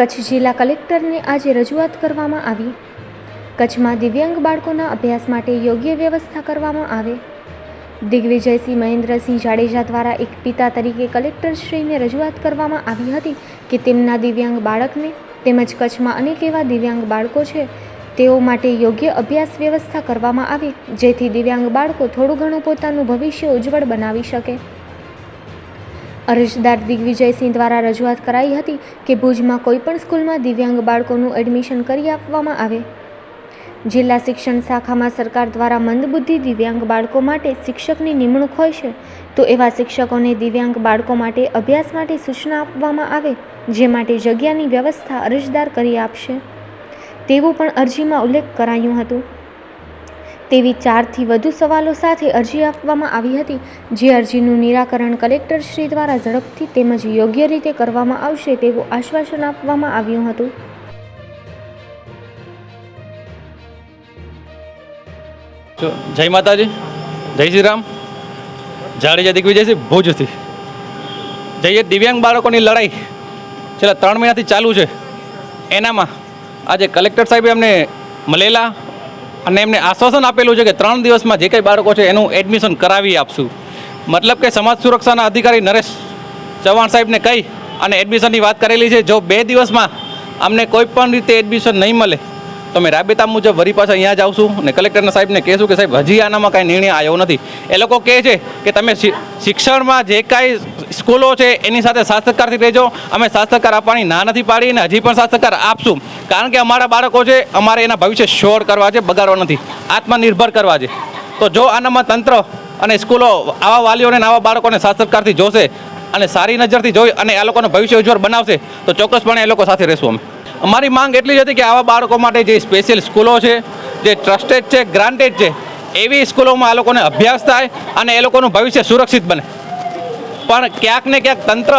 કચ્છ જિલ્લા કલેક્ટરને આજે રજૂઆત કરવામાં આવી. કચ્છમાં દિવ્યાંગ બાળકોના અભ્યાસ માટે યોગ્ય વ્યવસ્થા કરવામાં આવે. દિગ્વિજયસિંહ મહેન્દ્રસિંહ જાડેજા દ્વારા એક પિતા તરીકે કલેક્ટરશ્રીને રજૂઆત કરવામાં આવી હતી કે તેમના દિવ્યાંગ બાળકને તેમજ કચ્છમાં અનેક એવા દિવ્યાંગ બાળકો છે, તેઓ માટે યોગ્ય અભ્યાસ વ્યવસ્થા કરવામાં આવે, જેથી દિવ્યાંગ બાળકો થોડું ઘણું પોતાનું ભવિષ્ય ઉજ્જવળ બનાવી શકે. અરજદાર દિગ્વિજયસિંહ દ્વારા રજૂઆત કરાઈ હતી કે ભુજમાં કોઈપણ સ્કૂલમાં દિવ્યાંગ બાળકોનું એડમિશન કરી આપવામાં આવે. જિલ્લા શિક્ષણ શાખામાં સરકાર દ્વારા મંદબુદ્ધિ દિવ્યાંગ બાળકો માટે શિક્ષકની નિમણૂક હોય છે, તો એવા શિક્ષકોને દિવ્યાંગ બાળકો માટે અભ્યાસ માટે સૂચના આપવામાં આવે, જે માટે જગ્યાની વ્યવસ્થા અરજદાર કરી આપશે. તેવું પણ અરજીમાં ઉલ્લેખ કરાયું હતું. તેવી ચારથી વધુ સવાલો સાથે અરજી આપવામાં આવી હતી. જે અરજીનું નિરાકરણ કલેક્ટર શ્રી દ્વારા ઝડપથી તેમજ યોગ્ય રીતે કરવામાં આવશે તેવું આશ્વાસન આપવામાં આવ્યું હતું. જય માતાજી. જય શ્રી રામ. જાડેજા દિગ્વિજયસિંહ ભુજથી. જઈએ દિવ્યાંગ બાળકોની લડાઈ છેલ્લા ત્રણ મહિનાથી ચાલુ છે. એનામાં આજે કલેક્ટર સાહેબે અમને મળેલા અને એમને આશ્વાસન આપેલું છે કે ત્રણ દિવસમાં જે કંઈ બાળકો છે એનું એડમિશન કરાવી આપશું. મતલબ કે સમાજ સુરક્ષાના અધિકારી નરેશ ચૌહાણ સાહેબને કહી અને એડમિશનની વાત કરેલી છે, જો બે દિવસમાં અમને કોઈ પણ રીતે એડમિશન નહીં મળે, તો મેં રાબેતા મુજબ વરી પાછા અહીંયા જ આવશું અને કલેક્ટરના સાહેબને કહેશું કે સાહેબ, હજી આનામાં કાંઈ નિર્ણય આવ્યો નથી. એ લોકો કહે છે કે તમે શિક્ષણમાં જે કાંઈ સ્કૂલો છે, એની સાથે શાસ્ત્રકારથી રહેજો. અમે શાસ્ત્રકાર આપવાની ના નથી પાડી અને હજી પણ શાસ્ત્રકાર આપશું. કારણ કે અમારા બાળકો છે, અમારે એના ભવિષ્ય શ્યોર કરવા છે, બગાડવા નથી. આત્મનિર્ભર કરવા છે. તો જો આનામાં તંત્ર અને સ્કૂલો આવા વાલીઓને આવા બાળકોને શાસ્ત્રકારથી જોશે અને સારી નજરથી જોઈ અને આ લોકોનું ભવિષ્ય ઉજ્જવળ બનાવશે, તો ચોક્કસપણે એ લોકો સાથે રહેશું અમે. અમારી માંગ એટલી જ હતી કે આવા બાળકો માટે જે સ્પેશિયલ સ્કૂલો છે, જે ટ્રસ્ટેડ છે ગ્રાન્ટેડ છે, એવી સ્કૂલોમાં આ લોકોને અભ્યાસ થાય અને એ લોકોનું ભવિષ્ય સુરક્ષિત બને. પણ ક્યાંક ને ક્યાંક તંત્ર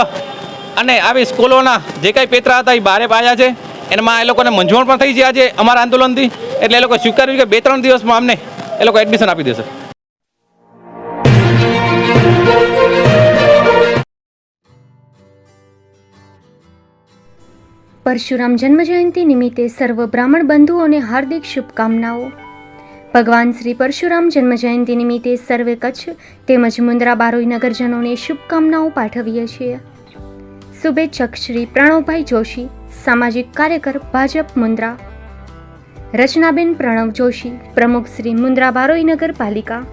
અને આવી સ્કૂલોના જે કાંઈ પેતરા હતા એ બારે પાયા છે. એમાં એ લોકોને મૂંઝવણ પણ થઈ છે અમારા આંદોલનથી. એટલે એ લોકો સ્વીકાર્યું કે બે ત્રણ દિવસમાં અમને એ લોકો એડમિશન આપી દેશે. પરશુરામ જન્મજયંતિ નિમિત્તે સર્વ બ્રાહ્મણ બંધુઓને હાર્દિક શુભકામનાઓ. ભગવાન શ્રી પરશુરામ જન્મજયંતિ નિમિત્તે સર્વે કચ્છ તેમજ મુન્દ્રા બારોઈ નગરજનોને શુભકામનાઓ પાઠવીએ છીએ. શુભેચ્છક શ્રી પ્રણવભાઈ જોશી, સામાજિક કાર્યકર ભાજપ મુન્દ્રા. રચનાબેન પ્રણવ જોશી, પ્રમુખ શ્રી મુન્દ્રા બારોઈ નગરપાલિકા.